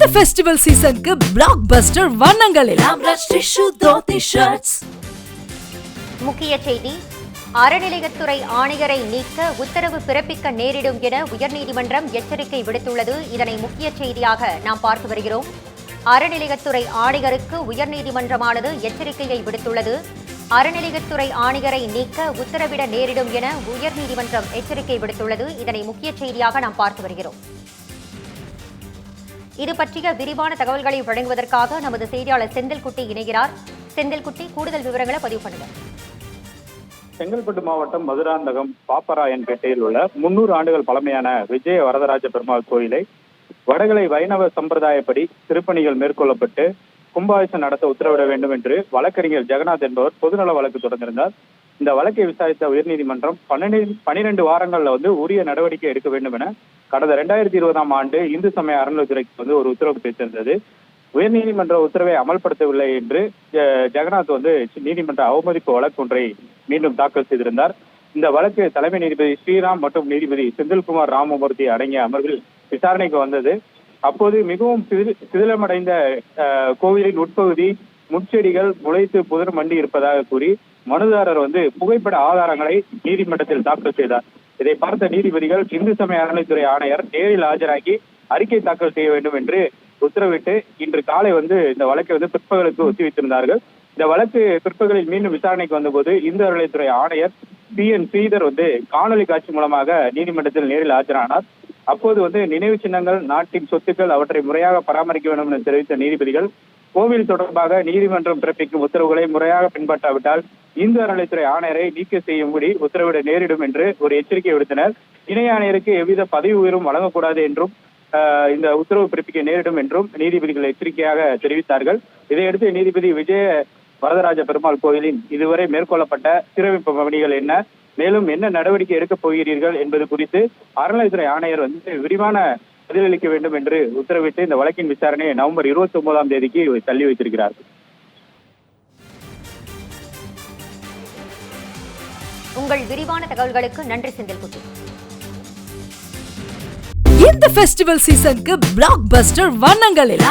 இந்த ஃபெஸ்டிவல் சீசனுக்கு பிளாக் பஸ்டர் வண்ணங்களில் முக்கிய செய்தி அறநிலையத்துறை ஆணையரை நீக்க உத்தரவு பிறப்பிக்க நேரிடும் என உயர்நீதிமன்றம் எச்சரிக்கை விடுத்துள்ளது. இதனை முக்கிய செய்தியாக நாம் பார்த்து வருகிறோம். அறநிலையத்துறை ஆணையருக்கு உயர்நீதிமன்றமானது எச்சரிக்கையை விடுத்துள்ளது. அறநிலையத்துறை ஆணையரை நீக்க உத்தரவிட நேரிடும் என உயர்நீதிமன்றம் எச்சரிக்கை விடுத்துள்ளது. இதனை முக்கிய செய்தியாக நாம் பார்த்து வருகிறோம். இது பற்றிய விரிவான தகவல்களை வழங்குவதற்காக நமது செய்தியாளர் செந்தில்குட்டி இணைகிறார். செந்தில்குட்டி கூடுதல் விவரங்களை பதிவு பண்ணுங்க. செங்கல்பட்டு மாவட்டம் மதுராந்தகம் பாப்பராயன்பேட்டையில் உள்ள முன்னூறு ஆண்டுகள் பழமையான விஜய வரதராஜ பெருமாள் கோயிலை வடகலை வைணவ சம்பிரதாயப்படி திருப்பணிகள் மேற்கொள்ளப்பட்டு கும்பாபிஷம் நடத்த உத்தரவிட வேண்டும் என்று வழக்கறிஞர் ஜெகநாத் என்பவர் பொதுநல வழக்கு தொடர்ந்திருந்தார். இந்த வழக்கை விசாரித்த உயர்நீதிமன்றம் பன்னெண்டு பனிரெண்டு வாரங்கள்ல வந்து உரிய நடவடிக்கை எடுக்க வேண்டும் என கடந்த ரெண்டாயிரத்தி இருபதாம் ஆண்டு இந்து சமய அறநிலைத்துறைக்கு வந்து ஒரு உத்தரவு பெற்றிருந்தது. உயர்நீதிமன்ற உத்தரவை அமல்படுத்தவில்லை என்று ஜெகநாத் வந்து நீதிமன்ற அவமதிப்பு வழக்கு ஒன்றை மீண்டும் தாக்கல் செய்திருந்தார். இந்த வழக்கு தலைமை நீதிபதி ஸ்ரீராம் மற்றும் நீதிபதி செந்தில்குமார் ராமமூர்த்தி அடங்கிய அமர்வில் விசாரணைக்கு வந்தது. அப்போது மிகவும் சிதிலமடைந்த கோவிலின் உட்பகுதி முட்செடிகள் முளைத்து புதர் மண்டி இருப்பதாக கூறி மனுதாரர் வந்து புகைப்பட ஆதாரங்களை நீதிமன்றத்தில் தாக்கல் செய்தார். இதை பார்த்த நீதிபதிகள் இந்து சமய அறநிலைத்துறை ஆணையர் நேரில் ஆஜராகி அறிக்கை தாக்கல் செய்ய வேண்டும் என்று உத்தரவிட்டு இன்று காலை வந்து இந்த வழக்கை வந்து பிற்பகலுக்கு ஒத்திவைத்திருந்தார்கள். இந்த வழக்கு பிற்பகலில் மீண்டும் விசாரணைக்கு வந்தபோது இந்து அறநிலைத்துறை ஆணையர் பி என் ஸ்ரீதர் வந்து காணொலி காட்சி மூலமாக நீதிமன்றத்தில் நேரில் ஆஜரானார். அப்போது வந்து நினைவு சின்னங்கள் நாட்டின் சொத்துக்கள் அவற்றை முறையாக பராமரிக்க வேண்டும் என தெரிவித்த நீதிபதிகள் கோவில் தொடர்பாக நீதிமன்றம் பிறப்பிக்கும் உத்தரவுகளை முறையாக பின்பற்றாவிட்டால் இந்து அறநிலைத்துறை ஆணையரை நீக்க செய்யும்படி உத்தரவிட நேரிடும் என்று ஒரு எச்சரிக்கை விடுத்தனர். இணை ஆணையருக்கு எவ்வித பதவி உயர்வும் வழங்கக்கூடாது என்றும் இந்த உத்தரவு பிறப்பிக்க நேரிடும் என்றும் நீதிபதிகள் எச்சரிக்கையாக தெரிவித்தார்கள். இதையடுத்து நீதிபதி விஜய வரதராஜ பெருமாள் கோயிலின் இதுவரை மேற்கொள்ளப்பட்ட சீரமைப்பு பணிகள் என்ன? மேலும் என்ன நடவடிக்கை எடுக்கப் போகிறீர்கள் என்பது குறித்து அறநிலைத்துறை ஆணையர் வந்து விரிவான பதிலளிக்க வேண்டும் என்று உத்தரவிட்டு இந்த வழக்கின் விசாரணையை நவம்பர் இருபத்தி ஒன்பதாம் தேதிக்கு தள்ளி வைத்திருக்கிறார். உங்கள் விரிவான தகவல்களுக்கு நன்றி செந்தில்குட்டி. இந்த ஃபெஸ்டிவல் சீசனுக்கு பிளாக் பஸ்டர் வண்ணங்களில்